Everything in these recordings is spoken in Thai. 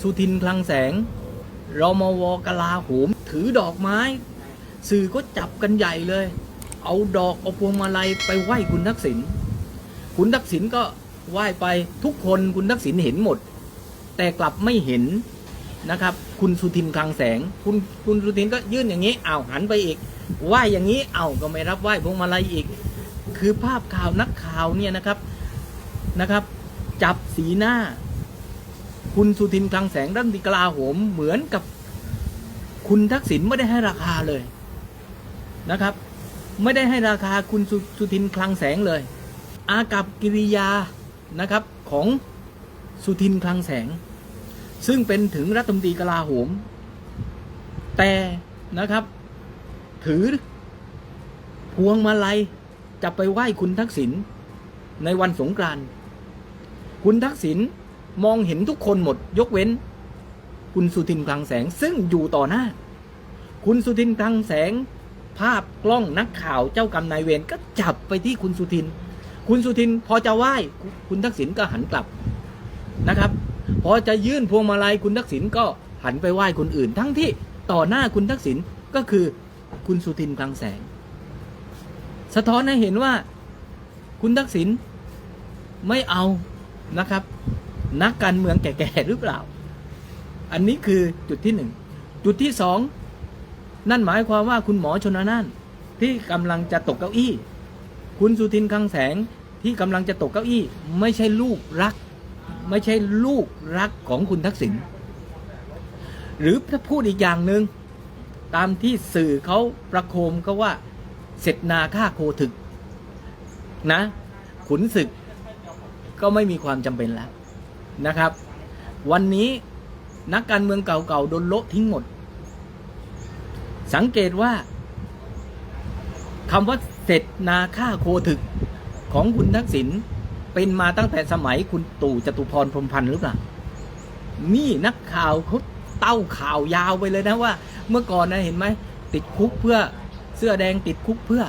สุทินคลังแสงรมวกลาโหม ถือดอกไม้ สื่อก็จับกันใหญ่เลย เอาดอกเอาพวงมาลัยไปไหว้คุณทักษิณคุณทักษิณก็ไหว้ไปทุกคนคุณทักษิณเห็นหมด แต่กลับไม่เห็นนะครับ คุณสุทินคลังแสง คุณคุณสุทินก็ยื่นอย่างนี้อ้าวหันไปอีกไหว้อย่างนี้อ้าวก็ไม่รับไหว้พวงมาลัยอีก คือภาพข่าวนักข่าวเนี่ยนะครับนะครับ จับสีหน้า คุณสุทินคลังแสงรัฐมนตรีกลาโหมเหมือนกับคุณทักษิณไม่ได้ให้ราคาเลยนะครับ ไม่ได้ให้ราคาคุณสสุทินคลังแสงเลย อากับกิริยานะครับของสุทินคลังแสง ซึ่งเป็นถึงรัฐมนตรีกลาโหม แต่นะครับ ถือ พวงมาลัยจะไปไหว้คุณทักษิณในวันสงกรานต์คุณทักษิณ มองเห็นทุกคนหมดยกเว้น คุณสุทินคลังแสงซึ่งอยู่ต่อหน้า คุณสุทินคลังแสง ภาพกล้องนักข่าวเจ้ากรรมนายเวรก็จับไปที่คุณสุทิน คุณสุทินพอจะไหว้คุณทักษิณก็หันกลับนะครับ พอจะยื่นพวงมาลัยคุณทักษิณก็หันไปไหว้คนอื่น ทั้งที่ต่อหน้าคุณทักษิณก็คือคุณสุทินคลังแสง สะท้อนให้เห็นว่า คุณทักษิณไม่เอานะครับ นักการเมืองแก่ๆหรือเปล่า อันนี้คือจุดที่หนึ่งจุดที่สองนั่นหมายความว่าคุณหมอชนน่านที่กำลังจะตกเก้าอี้ คุณสุทินคลังแสงที่กำลังจะตกเก้าอี้ ไม่ใช่ลูกรัก ไม่ใช่ลูกรักของคุณทักษิณหรือถ้าพูดอีกอย่างหนึ่งตามที่สื่อเขาประโคมก็ว่าเสร็จนาฆ่าโคถึกนะ ขุนศึกก็ไม่มีความจำเป็นแล้ว นะครับ วันนี้นักการเมืองเก่าๆโดนโละทิ้งหมด สังเกตว่าคำว่าเสร็จนาฆ่าโคถึกของคุณทักษิณเป็นมาตั้งแต่สมัยคุณตู่จตุพรพรมพันธ์หรือเปล่า นี่นักข่าวเขาเต้าข่าวยาวไปเลยนะว่า เมื่อก่อนนะเห็นไหม ติดคุกเพื่อเสื้อแดงติดคุกเพื่อ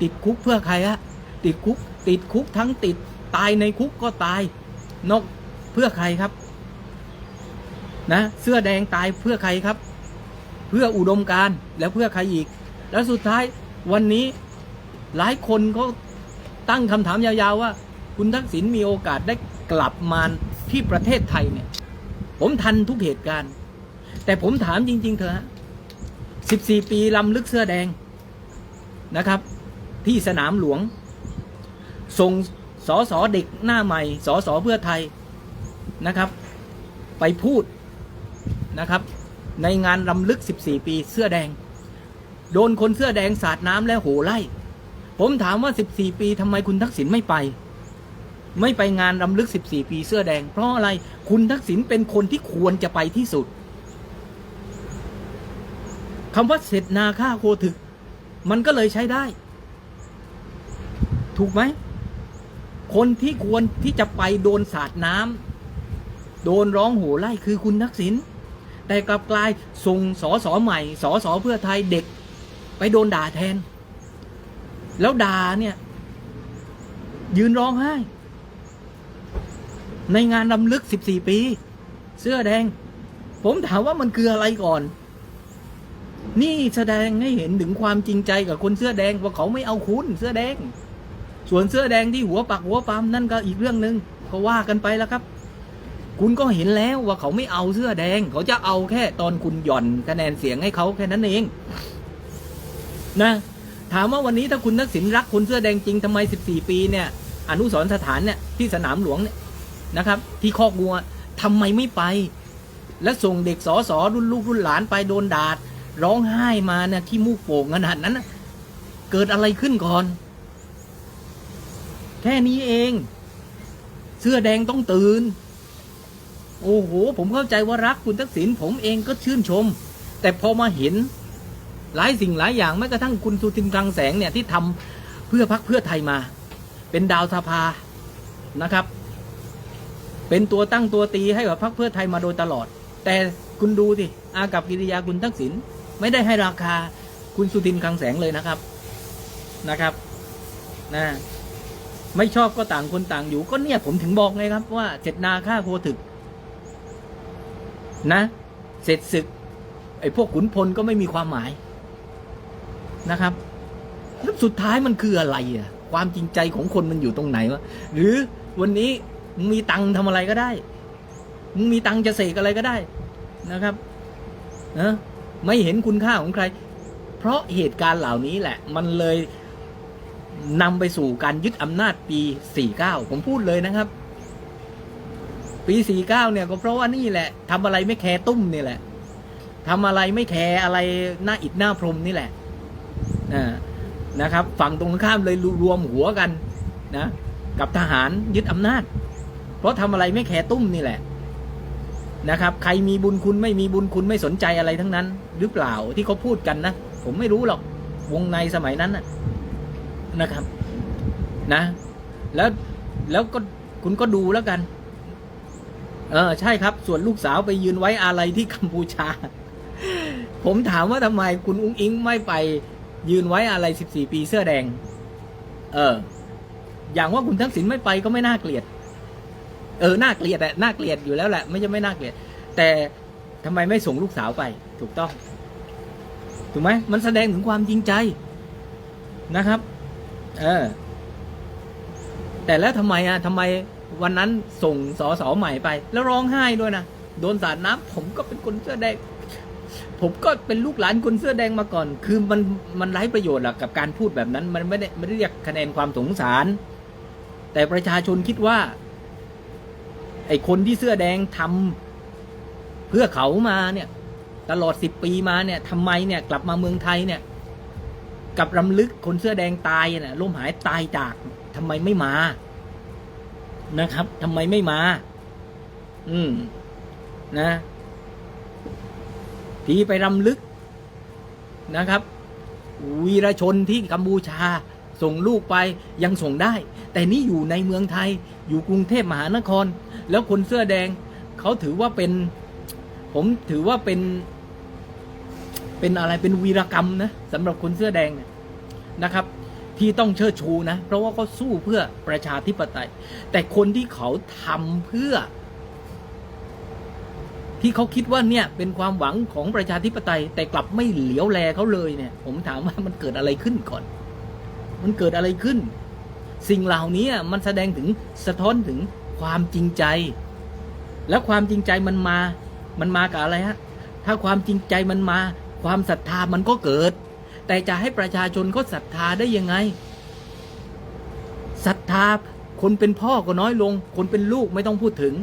ติดคุกเพื่อใครอะติดคุก ติดคุกทั้งติดตายในคุกก็ตาย นอก เพื่อใครครับ นะ เสื้อแดงตายเพื่อใครครับ เพื่ออุดมการแล้วเพื่อใครอีก แล้วสุดท้ายวันนี้หลายคนก็ตั้งคำถามยาวๆว่า คุณทักษิณมีโอกาสได้กลับมาที่ประเทศไทยเนี่ย ผมทันทุกเหตุการณ์ แต่ผมถามจริง ๆ เถอะฮะ14 ปีลำลึกเสื้อแดงนะครับ ที่สนามหลวง ส่งสอสอเด็กหน้าใหม่สอสอเพื่อไทย นะครับ ไปพูดนะครับ ในงานรำลึก 14 ปีเสื้อแดง โดนคนเสื้อแดงสาดน้ำและโหไล่ ผมถามว่า 14 ปีทำไมคุณทักษิณไม่ไป ไม่ไปงานรำลึก 14 ปีเสื้อแดง เพราะอะไรคุณทักษิณเป็นคนที่ควรจะไปที่สุดคำว่าเสร็จนาค่าโคถึก มันก็เลยใช้ได้ ถูกไหม คนที่ควรที่จะไปโดนสาดน้ำ โดนร้องโหไล่คือคุณทักษิณแต่กลับกลายส่งสอสอใหม่สอสอเพื่อไทยเด็ก ไปโดนด่าแทน แล้วด่าเนี่ย ยืนร้องไห้ ในงานรำลึก 14 ปี เสื้อแดง ผมถามว่ามันคืออะไรก่อน นี่แสดงให้เห็นถึงความจริงใจกับคนเสื้อแดงว่าเขาไม่เอาคุณเสื้อแดง ส่วนเสื้อแดงที่หัวปักหัวปามนั่นก็อีกเรื่องหนึ่งก็ว่ากันไปแล้วครับ คุณก็เห็นแล้วว่าเขาไม่เอาเสื้อแดง เขาจะเอาแค่ตอนคุณหย่อนคะแนนเสียงให้เขาแค่นั้นเองนะถามว่าวันนี้ถ้าคุณทักษิณรักคนเสื้อแดงจริงทำไม 14 ปีเนี่ย อนุสรสถานเนี่ยที่สนามหลวงเนี่ยนะครับ ที่คอกงัวทำไมไม่ไป และส่งเด็กสอสอรุ่นลูกรุ่นหลานไปโดนดาดร้องไห้มาเนี่ยที่มูกโป่งขนาดนั้นเกิดอะไรขึ้นก่อน แค่นี้เอง เสื้อแดงต้องตื่น โอ้โห ผมเข้าใจว่ารักคุณทักษิณผมเองก็ชื่นชม แต่พอมาเห็นหลายสิ่งหลายอย่างแม้กระทั่งคุณสุทินคลังแสงเนี่ยที่ทำเพื่อพักเพื่อไทยมา เป็นดาวสภานะครับ เป็นตัวตั้งตัวตีให้กับพรรคเพื่อไทยมาโดยตลอด แต่คุณดูสิอากับกิริยาคุณทักษิณไม่ได้ให้ราคาคุณสุทินคลังแสงเลยนะครับนะครับนะไม่ชอบก็ต่างคนต่างอยู่ก็เนี่ยผมถึงบอกไงครับว่าเจตนาฆ่าโคถึก นะ เสร็จศึก ไอ้พวกขุนพลก็ไม่มีความหมายนะครับแล้วสุดท้ายมันคืออะไรอะ ความจริงใจของคนมันอยู่ตรงไหนวะหรือวันนี้มึงมีตังค์ทำอะไรก็ได้มึงมีตังค์จะเสกอะไรก็ได้นะครับนะไม่เห็นคุณค่าของใคร เพราะเหตุการณ์เหล่านี้แหละ มันเลยนำไปสู่การยึดอำนาจปี 49 ผมพูดเลยนะครับ ปี49เก้าเนี่ยก็เพราะว่านี่แหละทำอะไรไม่แคร์ตุ้มนี่แหละทำอะไรไม่แคร์อะไรหน้าอิดหน้าพรมนี่แหละนะครับ ฝั่งตรงข้ามเลยรวมหัวกันนะกับทหารยึดอำนาจ เพราะทำอะไรไม่แคร์ตุ้มนี่แหละนะครับ ใครมีบุญคุณไม่มีบุญคุณไม่สนใจอะไรทั้งนั้น หรือเปล่าที่เขาพูดกันนะผมไม่รู้หรอกวงในสมัยนั้นนะครับนะ แล้วแล้วก็คุณก็ดูแล้วกัน เออใช่ครับ ส่วนลูกสาวไปยืนไว้อาลัยที่กัมพูชา ผมถามว่าทำไมคุณอุ้งอิงไม่ไปยืนไว้อาลัย14 ปีเสื้อแดง เออ อย่างว่าคุณทักษิณไม่ไปก็ไม่น่าเกลียด เออ น่าเกลียดแหละน่าเกลียดอยู่แล้วแหละ ไม่ใช่ไม่น่าเกลียด แต่ทำไมไม่ส่งลูกสาวไป ถูกต้อง ถูกไหม มันแสดงถึงความจริงใจนะครับ เออ แต่แล้วทำไมอะทำไม วันนั้นส่งสอสอใหม่ไป แล้วร้องไห้ด้วยนะโดนสาดน้ำผมก็เป็นคนเสื้อแดง ผมก็เป็นลูกหลานคนเสื้อแดงมาก่อน คือมันมันไร้ประโยชน์หรอกกับการพูดแบบนั้น มันไม่ได้ไม่ได้เรียกคะแนนความสงสาร แต่ประชาชนคิดว่า ไอ้คนที่เสื้อแดงทำเพื่อเขามาเนี่ย ตลอดสิบปีมาเนี่ยทำไมเนี่ย กลับมาเมืองไทยเนี่ย กับรำลึกคนเสื้อแดงตายเนี่ยล่มหายตายจากทำไมไม่มา นะครับทำไมไม่มา อืม นะ ที่ไปรำลึกนะครับ วีรชนที่กัมพูชา ส่งลูกไปยังส่งได้ แต่นี่อยู่ในเมืองไทย อยู่กรุงเทพมหานคร แล้วคนเสื้อแดง เขาถือว่าเป็น ผมถือว่าเป็น เป็นอะไรเป็นวีรกรรมนะสำหรับคนเสื้อแดงนะครับ ที่ต้องเชิดชูนะ เพราะว่าเขาสู้เพื่อประชาธิปไตย แต่คนที่เขาทำเพื่อ ที่เขาคิดว่าเนี่ยเป็นความหวังของประชาธิปไตย แต่กลับไม่เหลียวแลเขาเลยเนี่ย ผมถามว่ามันเกิดอะไรขึ้นก่อน มันเกิดอะไรขึ้น สิ่งเหล่านี้มันแสดงถึงสะท้อนถึงความจริงใจ แล้วความจริงใจมันมา มันมากับอะไรฮะถ้าความจริงใจมันมา ความศรัทธามันก็เกิด แต่จะให้ประชาชนเขาศรัทธาได้ยังไงศรัทธาคนเป็นพ่อก็น้อยลง คนเป็นลูกไม่ต้องพูดถึง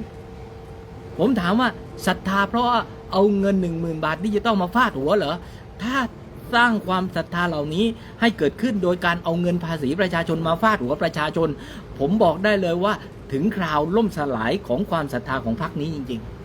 ผมถามว่าศรัทธาเพราะเอาเงินหนึ่งหมื่นบาทดิจิตอลมาฟาดหัวเหรอถ้าสร้างความศรัทธาเหล่านี้ให้เกิดขึ้นโดยการเอาเงินภาษีประชาชนมาฟาดหัวประชาชน ผมบอกได้เลยว่าถึงคราวล่มสลายของความศรัทธาของพรรคนี้จริง ๆ